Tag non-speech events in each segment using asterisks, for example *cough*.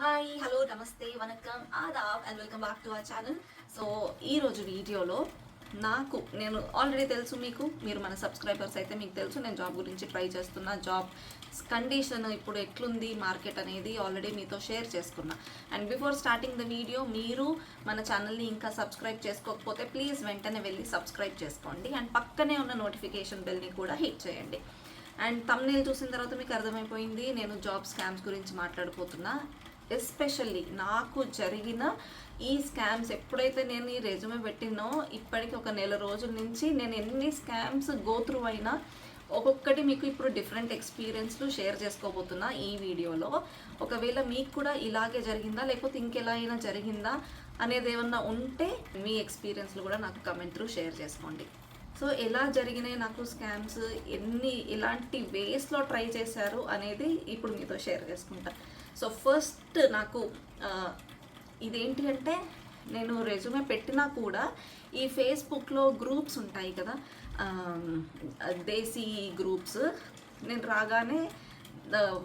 Hi hello నమస్తే వనక్కం Aadab and welcome back to our channel so ఈరోజు వీడియోలో నాకు నేను ఆల్రెడీ తెలుసు మీకు మీరు మన సబ్స్క్రైబర్స్ అయితే మీకు తెలుసు నేను జాబ్ గురించి ట్రై చేస్తున్నా. జాబ్ కండిషన్ ఇప్పుడు ఎట్లుంది మార్కెట్ అనేది ఆల్రెడీ మీతో షేర్ చేసుకున్నా. And before starting the video మీరు మన ఛానల్ని ఇంకా సబ్స్క్రైబ్ చేసుకోకపోతే ప్లీజ్ వెంటనే వెళ్ళి సబ్స్క్రైబ్ చేసుకోండి. అండ్ పక్కనే ఉన్న నోటిఫికేషన్ బెల్ని కూడా హిట్ చేయండి. అండ్ తమ్నేల్ చూసిన తర్వాత మీకు అర్థమైపోయింది నేను జాబ్ స్కామ్స్ గురించి మాట్లాడిపోతున్నా ఎస్పెషల్లీ నాకు జరిగిన ఈ స్కామ్స్ ఎప్పుడైతే నేను ఈ రెజ్యూమే పెట్టినో ఇప్పటికి ఒక నెల రోజుల నుంచి నేను ఎన్ని స్కామ్స్ గోత్రూ అయినా ఒక్కొక్కటి మీకు ఇప్పుడు డిఫరెంట్ ఎక్స్పీరియన్స్లు షేర్ చేసుకోబోతున్నా ఈ వీడియోలో. ఒకవేళ మీకు కూడా ఇలాగే జరిగిందా లేకపోతే ఇంకెలా అయినా జరిగిందా అనేది ఏమన్నా ఉంటే మీ ఎక్స్పీరియన్స్లు కూడా నాకు కమెంట్ త్రూ షేర్ చేసుకోండి. సో ఎలా జరిగినాయి నాకు స్కామ్స్ ఎన్ని ఎలాంటి వేస్లో ట్రై చేశారు అనేది ఇప్పుడు మీతో షేర్ చేసుకుంటాను సో ఫస్ట్ నాకు ఇదేంటి అంటే నేను రెజ్యూమే పెట్టినా కూడా ఈ ఫేస్బుక్లో గ్రూప్స్ ఉంటాయి కదా దేశీ గ్రూప్స్ నేను రాగానే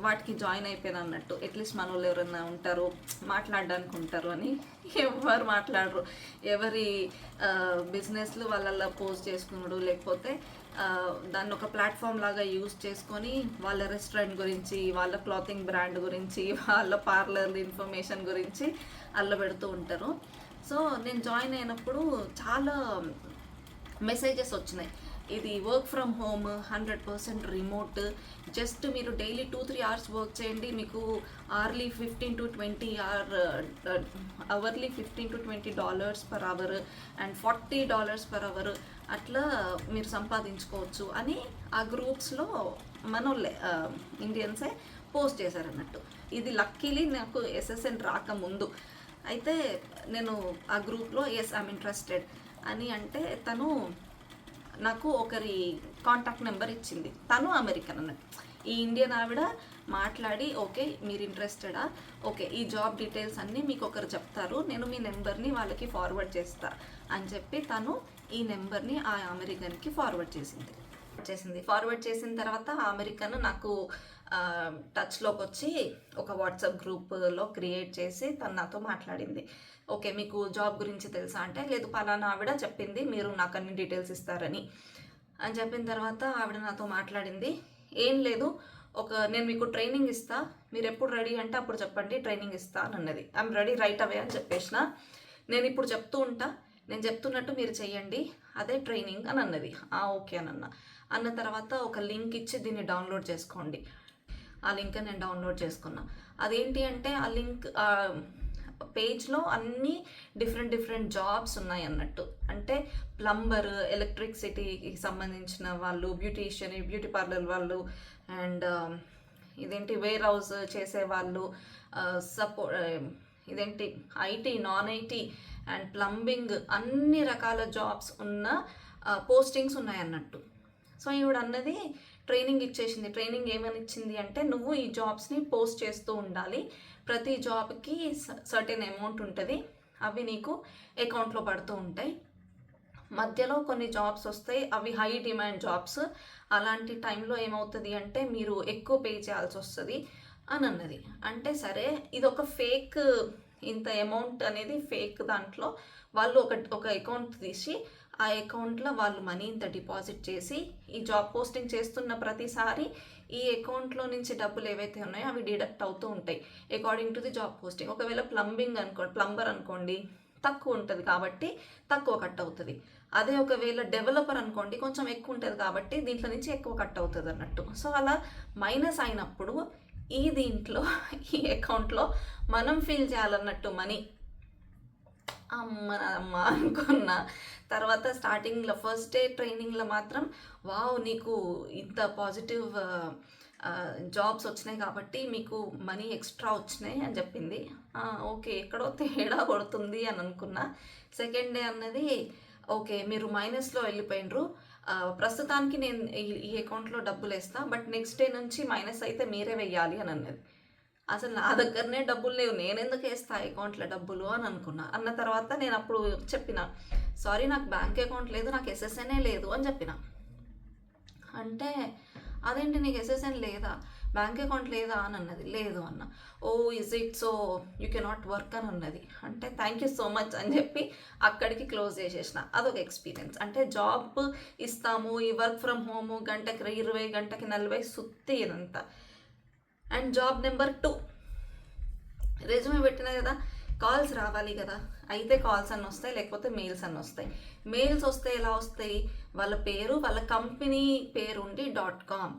వాటికి జాయిన్ అయిపోయాను అన్నట్టు. అట్లీస్ట్ మన వాళ్ళు ఎవరైనా ఉంటారు మాట్లాడడానికి ఉంటారు అని ఎవరు మాట్లాడరు. ఎవరి బిజినెస్లు వాళ్ళ పోస్ట్ చేసుకున్నాడు లేకపోతే దాన్ని ఒక ప్లాట్ఫామ్ లాగా యూజ్ చేసుకొని వాళ్ళ రెస్టారెంట్ గురించి వాళ్ళ క్లాతింగ్ బ్రాండ్ గురించి *laughs* వాళ్ళ పార్లర్ ఇన్ఫర్మేషన్ గురించి అల్ల పెడుతూ ఉంటారు. సో నేను జాయిన్ అయినప్పుడు చాలా మెసేజెస్ వచ్చినాయి. ఇది work from home hundred percent remote just మీరు daily two three hours work చేయండి మీకు hourly fifteen to twenty hour hourly fifteen to twenty dollars per hour and forty dollars per hour అట్లా మీరు సంపాదించుకోవచ్చు అని ఆ గ్రూప్స్లో మనోళ్ళే uh, ఇండియన్సే పోస్ట్ చేశారన్నట్టు. ఇది లక్కీలీ నాకు ఎస్ఎస్ఎన్ రాకముందు. అయితే నేను ఆ గ్రూప్లో ఎస్ ఐమ్ ఇంట్రెస్టెడ్ అని అంటే తను నాకు ఒకరి కాంటాక్ట్ నెంబర్ ఇచ్చింది. తను అమెరికన్ అన్నట్టు ఈ ఇండియన్ ఆవిడ మాట్లాడి ఓకే మీరు ఇంట్రెస్టెడా ఓకే ఈ జాబ్ డీటెయిల్స్ అన్నీ మీకు ఒకరు చెప్తారు. నేను మీ నెంబర్ని వాళ్ళకి ఫార్వర్డ్ చేస్తా. అని చెప్పి తను ఈ నెంబర్ని ఆ అమెరికన్కి ఫార్వర్డ్ చేసింది. చేసింది. ఫార్వర్డ్ చేసిన తర్వాత ఆ అమెరికన్ నాకు టచ్లోకి వచ్చి ఒక వాట్సాప్ గ్రూప్లో క్రియేట్ చేసి తను నాతో మాట్లాడింది. ఓకే మీకు జాబ్ గురించి తెలుసా అంటే లేదు పలానా ఆవిడ చెప్పింది మీరు నాకు అన్ని డీటెయిల్స్ ఇస్తారని. అని చెప్పిన తర్వాత ఆవిడ నాతో మాట్లాడింది ఏం లేదు ఒక నేను మీకు ట్రైనింగ్ ఇస్తా మీరు ఎప్పుడు రెడీ అంటే అప్పుడు చెప్పండి ట్రైనింగ్ ఇస్తా అని అన్నది. ఐఎమ్ రెడీ రైట్ అవే అని చెప్పేసిన. నేను ఇప్పుడు చెప్తూ ఉంటా నేను చెప్తున్నట్టు మీరు చెయ్యండి అదే ట్రైనింగ్ అని అన్నది. ఆ ఓకే అని అన్న. అన్న తర్వాత ఒక లింక్ ఇచ్చి దీన్ని డౌన్లోడ్ చేసుకోండి. ఆ లింక్ నేను డౌన్లోడ్ చేసుకున్నా. అదేంటి అంటే ఆ లింక్ పేజ్లో అన్ని డిఫరెంట్ డిఫరెంట్ జాబ్స్ ఉన్నాయి అన్నట్టు. అంటే ప్లంబర్ ఎలక్ట్రిసిటీకి సంబంధించిన వాళ్ళు బ్యూటీషియన్ బ్యూటీ పార్లర్ వాళ్ళు అండ్ um, ఇదేంటి వేర్ హౌస్ చేసే వాళ్ళు సపో ఇదేంటి IT non IT and plumbing అన్ని రకాల జాబ్స్ ఉన్న పోస్టింగ్స్ ఉన్నాయన్నట్టు సో ఈవిడ అన్నది ట్రైనింగ్ ఇచ్చేసింది. ట్రైనింగ్ ఏమని ఇచ్చింది అంటే నువ్వు ఈ జాబ్స్ని పోస్ట్ చేస్తూ ఉండాలి. ప్రతి జాబ్కి సర్టెన్ అమౌంట్ ఉంటుంది. అవి నీకు అకౌంట్లో పడుతూ ఉంటాయి. మధ్యలో కొన్ని జాబ్స్ వస్తాయి. అవి హై డిమాండ్ జాబ్స్. అలాంటి టైంలో ఏమవుతుంది అంటే మీరు ఎక్కువ పే చేయాల్సి వస్తుంది అని అన్నది. అంటే సరే ఇది ఒక ఫేక్ ఇంత అమౌంట్ అనేది ఫేక్ దాంట్లో వాళ్ళు ఒక ఒక అకౌంట్ తీసి ఆ అకౌంట్లో వాళ్ళు మనీ ఇంత డిపాజిట్ చేసి ఈ జాబ్ పోస్టింగ్ చేస్తున్న ప్రతిసారి ఈ అకౌంట్లో నుంచి డబ్బులు ఏవైతే ఉన్నాయో అవి డిడక్ట్ అవుతూ ఉంటాయి. According to the job posting ఒకవేళ ప్లంబింగ్ అనుకో ప్లంబర్ అనుకోండి తక్కువ ఉంటుంది కాబట్టి తక్కువ కట్ అవుతుంది. అదే ఒకవేళ డెవలపర్ అనుకోండి కొంచెం ఎక్కువ ఉంటుంది కాబట్టి దీంట్లో నుంచి ఎక్కువ కట్ అవుతుంది అన్నట్టు. సో అలా మైనస్ అయినప్పుడు ఈ దీంట్లో ఈ అకౌంట్లో మనం ఫీల్ చేయాలన్నట్టు మనీ అమ్మ అమ్మ అనుకున్నా. తర్వాత స్టార్టింగ్లో ఫస్ట్ డే ట్రైనింగ్లో మాత్రం వావ్ నీకు ఇంత పాజిటివ్ జాబ్స్ వచ్చినాయి కాబట్టి మీకు మనీ ఎక్స్ట్రా వచ్చినాయి అని చెప్పింది. ఓకే ఎక్కడో తేడా కొడుతుంది అని అనుకున్నా. సెకండ్ డే అన్నది ఓకే మీరు మైనస్లో వెళ్ళిపోయినరు ప్రస్తుతానికి నేను ఈ- ఈ అకౌంట్లో డబ్బులు వేస్తా బట్ నెక్స్ట్ డే నుంచి మైనస్ అయితే మీరే వెయ్యాలి అని అన్నది. అసలు నా దగ్గరనే డబ్బులు లేవు. నేను ఎందుకు వేస్తా అకౌంట్లో డబ్బులు అని అనుకున్నా. అన్న తర్వాత నేను అప్పుడు చెప్పిన సారీ నాకు బ్యాంక్ అకౌంట్ లేదు నాకు ఎస్ఎస్ఎన్ఏ లేదు అని చెప్పిన. అంటే అదేంటి నీకు ఎస్ఎస్ఎన్ లేదా? బ్యాంక్ అకౌంట్ లేదా? అని అన్నది. లేదు అన్న. ఓ is it so you cannot work అని అన్నది. అంటే థ్యాంక్ యూ సో మచ్ అని చెప్పి అక్కడికి క్లోజ్ చేసేసిన. అదొక ఎక్స్పీరియన్స్ అంటే జాబ్ ఇస్తాము ఈ వర్క్ ఫ్రమ్ హోము గంటకి ఇరవై గంటకి నలభై సుత్తి ఇదంతా. And job number two. Resume పెట్టిన కదా కాల్స్ రావాలి కదా. అయితే కాల్స్ అన్నీ వస్తాయి లేకపోతే మెయిల్స్ అన్నీ వస్తాయి. మెయిల్స్ వస్తే ఎలా వస్తాయి? వాళ్ళ పేరు వాళ్ళ కంపెనీ పేరు ఉండి డాట్ కామ్.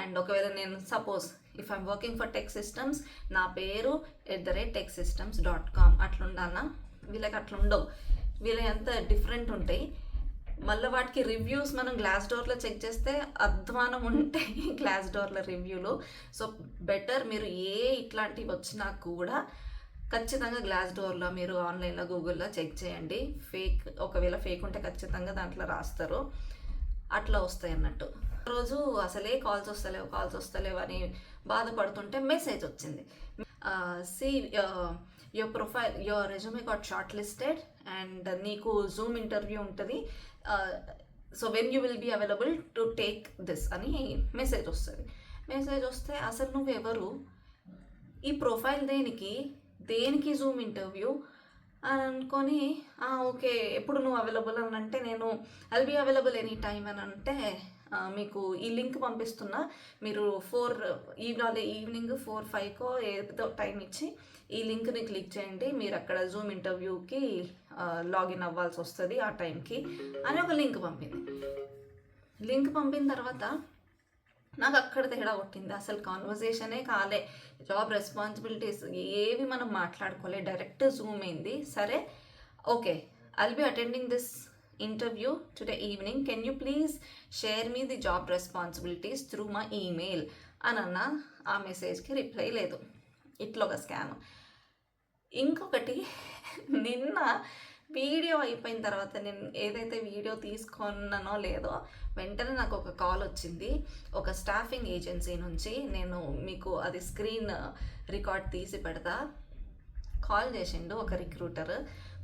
అండ్ ఒకవేళ నేను suppose if I'm working for tech systems నా పేరు at the rate tech systems dot com అట్లుండాలా? వీళ్ళకి అట్లా ఉండవు వీళ్ళ ఎంత డిఫరెంట్ ఉంటాయి? మళ్ళీ వాటికి రివ్యూస్ మనం గ్లాస్ డోర్లో చెక్ చేస్తే అధ్వానం ఉంటాయి గ్లాస్ డోర్ల రివ్యూలు సో బెటర్ మీరు ఏ ఇట్లాంటివి వచ్చినా కూడా ఖచ్చితంగా గ్లాస్ డోర్లో మీరు ఆన్లైన్లో గూగుల్లో చెక్ చేయండి. ఫేక్ ఒకవేళ ఫేక్ ఉంటే ఖచ్చితంగా దాంట్లో రాస్తారు. అట్లా వస్తాయి అన్నట్టు. రోజు అసలే కాల్స్ వస్తలేవు కాల్స్ వస్తలేవు అని బాధపడుతుంటే మెసేజ్ వచ్చింది. See your profile your resume got shortlisted and నీకు జూమ్ ఇంటర్వ్యూ ఉంటుంది. So when you will be available to take this అని మెసేజ్ వస్తుంది. మెసేజ్ వస్తే అసలు నువ్వెవరు? ఈ ప్రొఫైల్ దేనికి? దేనికి జూమ్ ఇంటర్వ్యూ అని అనుకొని ఓకే ఎప్పుడు నువ్వు అవైలబుల్ అని అంటే నేను I'll be available any time అని అంటే మీకు ఈ లింక్ పంపిస్తున్నా. మీరు ఫోర్ ఈవినాలే ఈవినింగ్ ఫోర్ ఫైవ్కో ఏదో టైం ఇచ్చి ఈ లింక్ని క్లిక్ చేయండి. మీరు అక్కడ జూమ్ ఇంటర్వ్యూకి లాగిన్ అవ్వాల్సి వస్తుంది ఆ టైంకి అని ఒక లింక్ పంపింది. లింక్ పంపిన తర్వాత నాకు అక్కడ తేడా కొట్టింది. అసలు కాన్వర్జేషనే కాలే. జాబ్ రెస్పాన్సిబిలిటీస్ ఏవి మనం మాట్లాడుకోలే. డైరెక్ట్ జూమ్ అయింది. సరే okay. I'll be attending this interview today evening can you please share me the job responsibilities through my email అని అన్న ఆ మెసేజ్కి రిప్లై లేదు. ఇట్లా ఒక స్కామ్ ఇంకొకటి నిన్న వీడియో అయిపోయిన తర్వాత నేను ఏదైతే వీడియో తీసుకున్నానో లేదో వెంటనే నాకు ఒక కాల్ వచ్చింది. ఒక స్టాఫింగ్ ఏజెన్సీ నుంచి నేను మీకు అది స్క్రీన్ రికార్డ్ తీసి పెడతా. కాల్ చేసిండు ఒక రిక్రూటర్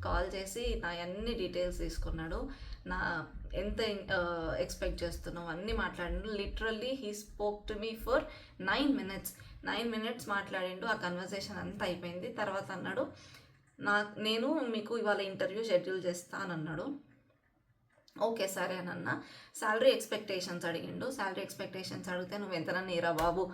కాల్ చేసి నా అన్ని డీటెయిల్స్ తీసుకున్నాడు. నా ఎంత ఎక్స్పెక్ట్ చేస్తున్నావు అన్నీ మాట్లాడిండు. Literally he spoke to me for nine minutes. Nine minutes మాట్లాడిండు. ఆ కన్వర్సేషన్ అంతా అయిపోయింది. తర్వాత అన్నాడు నా నేను మీకు ఇవాళ ఇంటర్వ్యూ షెడ్యూల్ చేస్తాను అన్నాడు ఓకే సరే అని అన్న. శాలరీ ఎక్స్పెక్టేషన్స్ అడిగిండు. శాలరీ ఎక్స్పెక్టేషన్స్ అడిగితే నువ్వు ఎంతనన్నా ఇరా బాబు.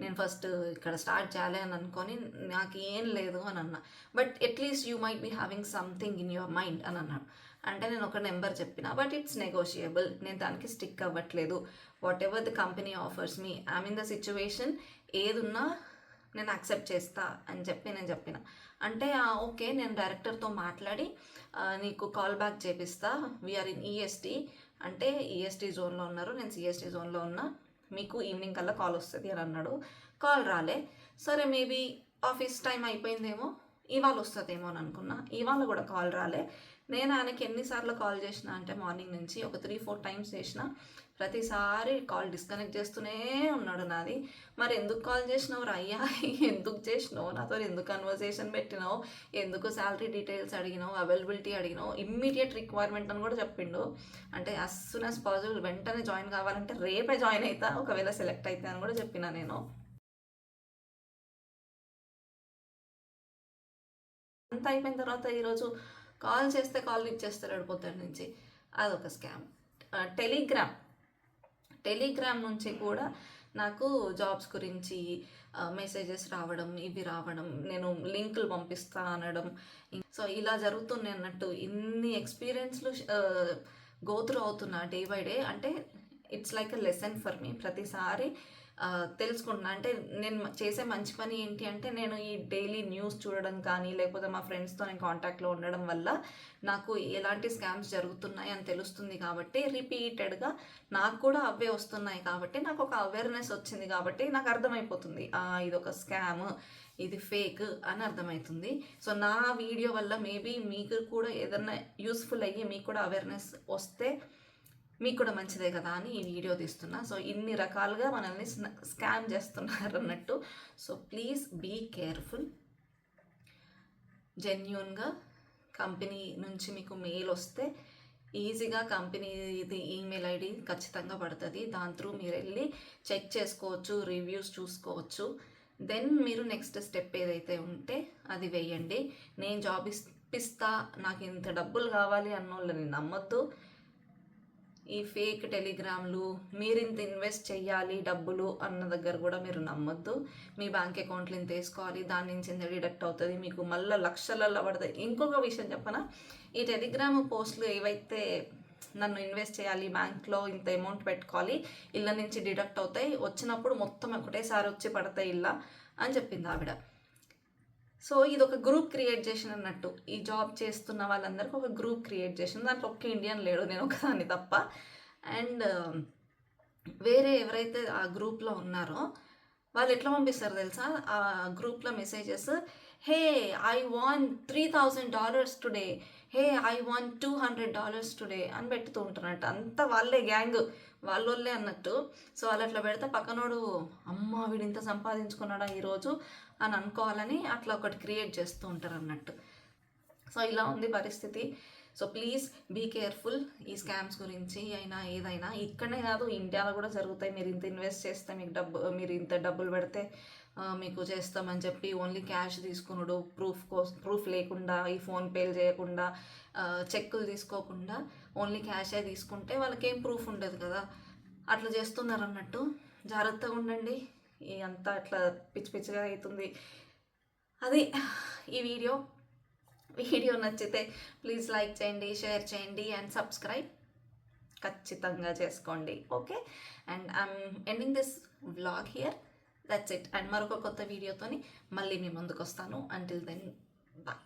నేను ఫస్ట్ ఇక్కడ స్టార్ట్ చేయాలి అని అనుకొని నాకు ఏం లేదు అని అన్నా. But at least you might be having something in your mind అని అన్నాడు. అంటే నేను ఒక నెంబర్ చెప్పిన బట్ ఇట్స్ నెగోషియబుల్ నేను దానికి స్టిక్ అవ్వట్లేదు. Whatever the company offers me I'm in the situation ఏదున్నా నేను యాక్సెప్ట్ చేస్తా అని చెప్పి నేను చెప్పిన. అంటే ఓకే నేను డైరెక్టర్తో మాట్లాడి నీకు కాల్ బ్యాక్ చేపిస్తా. వీఆర్ ఇన్ ఈఎస్టీ అంటే ఈఎస్టీ జోన్లో ఉన్నారు. నేను సిఎస్టీ జోన్లో ఉన్నా. మీకు ఈవినింగ్ కల్లా కాల్ వస్తుంది అని అన్నాడు. కాల్ రాలే. సరే మేబీ ఆఫీస్ టైం అయిపోయిందేమో. ఇవాళ వస్తుందేమో అని అనుకున్నా. ఇవాళ కూడా కాల్ రాలే. నేను ఆయనకి ఎన్నిసార్లు కాల్ చేసిన అంటే మార్నింగ్ నుంచి ఒక త్రీ ఫోర్ టైమ్స్ చేసిన ప్రతిసారి కాల్ డిస్కనెక్ట్ చేస్తూనే ఉన్నాడు నాది. మరి ఎందుకు కాల్ చేసినావు అయ్యా? *laughs* ఎందుకు చేసినావు? నాతో ఎందుకు కన్వర్సేషన్ పెట్టినావు? ఎందుకు శాలరీ డీటెయిల్స్ అడిగినావు? అవైలబిలిటీ అడిగినావు? ఇమ్మీడియట్ రిక్వైర్మెంట్ అని కూడా చెప్పిండు. అంటే అస్ సూన్ యాజ్ పాసిబుల్ వెంటనే జాయిన్ కావాలంటే రేపే జాయిన్ అవుతా ఒకవేళ సెలెక్ట్ అయితే అని కూడా చెప్పిన నేను. అంత అయిపోయిన తర్వాత ఈరోజు కాల్ చేస్తే కాల్ లిఫ్ట్ చేస్తాడు నుంచి. అదొక స్కామ్. టెలిగ్రామ్. టెలిగ్రామ్ నుంచి కూడా నాకు జాబ్స్ గురించి మెసేజెస్ రావడం ఇవి రావడం నేను లింకులు పంపిస్తా అనడం సో ఇలా జరుగుతున్నాయి అన్నట్టు ఇన్ని ఎక్స్పీరియన్స్లు గోత్రు అవుతున్నా డే బై డే. అంటే it's like a lesson for me ప్రతిసారి తెలుసుకుంటున్నా. అంటే నేను చేసే మంచి పని ఏంటి అంటే నేను ఈ డైలీ న్యూస్ చూడడం కానీ లేకపోతే మా ఫ్రెండ్స్తో నేను కాంటాక్ట్లో ఉండడం వల్ల నాకు ఎలాంటి స్కామ్స్ జరుగుతున్నాయి అని తెలుస్తుంది కాబట్టి రిపీటెడ్గా నాకు కూడా అవే వస్తున్నాయి కాబట్టి నాకు ఒక అవేర్నెస్ వచ్చింది కాబట్టి నాకు అర్థమైపోతుంది. ఇది ఒక స్కామ్ ఇది ఫేక్ అని అర్థమవుతుంది సో నా వీడియో వల్ల మేబీ మీకు కూడా ఏదన్నా యూస్ఫుల్ అయ్యి మీకు కూడా అవేర్నెస్ వస్తే మీకు కూడా మంచిదే కదా అని ఈ వీడియో తీస్తున్నా. సో ఇన్ని రకాలుగా మనల్ని స్కామ్ చేస్తున్నారు అన్నట్టు సో ప్లీజ్ బీ కేర్ఫుల్. జెన్యున్గా కంపెనీ నుంచి మీకు మెయిల్ వస్తే ఈజీగా కంపెనీ ఇది ఈమెయిల్ ఐడి ఖచ్చితంగా పడుతుంది. దాని త్రూ మీరు వెళ్ళి చెక్ చేసుకోవచ్చు రివ్యూస్ చూసుకోవచ్చు. దెన్ మీరు నెక్స్ట్ స్టెప్ ఏదైతే ఉంటే అది వేయండి. నేను జాబ్ ఇప్పిస్తా నాకు ఇంత డబ్బులు కావాలి అన్నోళ్ళని నమ్మొద్దు. ఈ ఫేక్ టెలిగ్రామ్లు మీరు ఇంత ఇన్వెస్ట్ చేయాలి డబ్బులు అన్న దగ్గర కూడా మీరు నమ్మొద్దు. మీ బ్యాంక్ అకౌంట్లో ఇంత వేసుకోవాలి దాని నుంచి ఇంత డిడక్ట్ అవుతుంది మీకు మళ్ళీ లక్షలలో పడుతుంది. ఇంకొక విషయం చెప్పనా? ఈ టెలిగ్రామ్ పోస్టులు ఏవైతే నన్ను ఇన్వెస్ట్ చేయాలి బ్యాంక్లో ఇంత అమౌంట్ పెట్టుకోవాలి ఇళ్ళ నుంచి డిడక్ట్ అవుతాయి వచ్చినప్పుడు మొత్తం ఒకటేసారి వచ్చి పడతాయి ఇళ్ళ అని చెప్పింది ఆవిడ. సో ఇది ఒక గ్రూప్ క్రియేట్ చేసిన అన్నట్టు. ఈ జాబ్ చేస్తున్న వాళ్ళందరికీ ఒక గ్రూప్ క్రియేట్ చేసిన. దాంట్లో ఒక్క ఇండియన్ లేడు నేను ఒకదాన్ని తప్ప. అండ్ um, వేరే ఎవరైతే ఆ గ్రూప్లో ఉన్నారో వాళ్ళు ఎట్లా పంపిస్తారు తెలుసా? ఆ గ్రూప్లో messages hey I won three thousand dollars today hey I won two hundred dollars today అని పెడుతూ ఉంటున్నట్టు అంతా వాళ్ళే గ్యాంగ్ వాళ్ళోళ్ళే అన్నట్టు. సో వాళ్ళు అట్లా పెడితే పక్కనోడు అమ్మ వీడింత సంపాదించుకున్నాడా ఈరోజు? అని అనుకోవాలని అట్లా ఒకటి క్రియేట్ చేస్తూ ఉంటారు అన్నట్టు సో ఇలా ఉంది పరిస్థితి. So please be careful. ఈ స్కామ్స్ గురించి అయినా ఏదైనా ఇక్కడనే కాదు ఇండియాలో కూడా జరుగుతాయి. మీరు ఇంత ఇన్వెస్ట్ చేస్తే మీకు డబ్బు మీరు ఇంత డబ్బులు పెడితే మీకు చేస్తామని చెప్పి ఓన్లీ క్యాష్ తీసుకునుడు ప్రూఫ్ కోసం ప్రూఫ్ లేకుండా ఈ ఫోన్పేలు చేయకుండా చెక్కులు తీసుకోకుండా ఓన్లీ క్యాషే తీసుకుంటే వాళ్ళకి ఏం ప్రూఫ్ ఉండదు కదా. అట్లా చేస్తున్నారు అన్నట్టు జాగ్రత్తగా ఉండండి. అంతా అట్లా పిచ్చి పిచ్చిగా అవుతుంది అది ఈ వీడియో వీడియో నచ్చితే ప్లీజ్ లైక్ చేయండి షేర్ చేయండి అండ్ సబ్స్క్రైబ్ ఖచ్చితంగా చేసుకోండి. Okay? And I'm ending this vlog here. That's it. And మరొక కొత్త వీడియోతోని మళ్ళీ మీ ముందుకు వస్తాను అంటిల్ దెన్ బాయ్.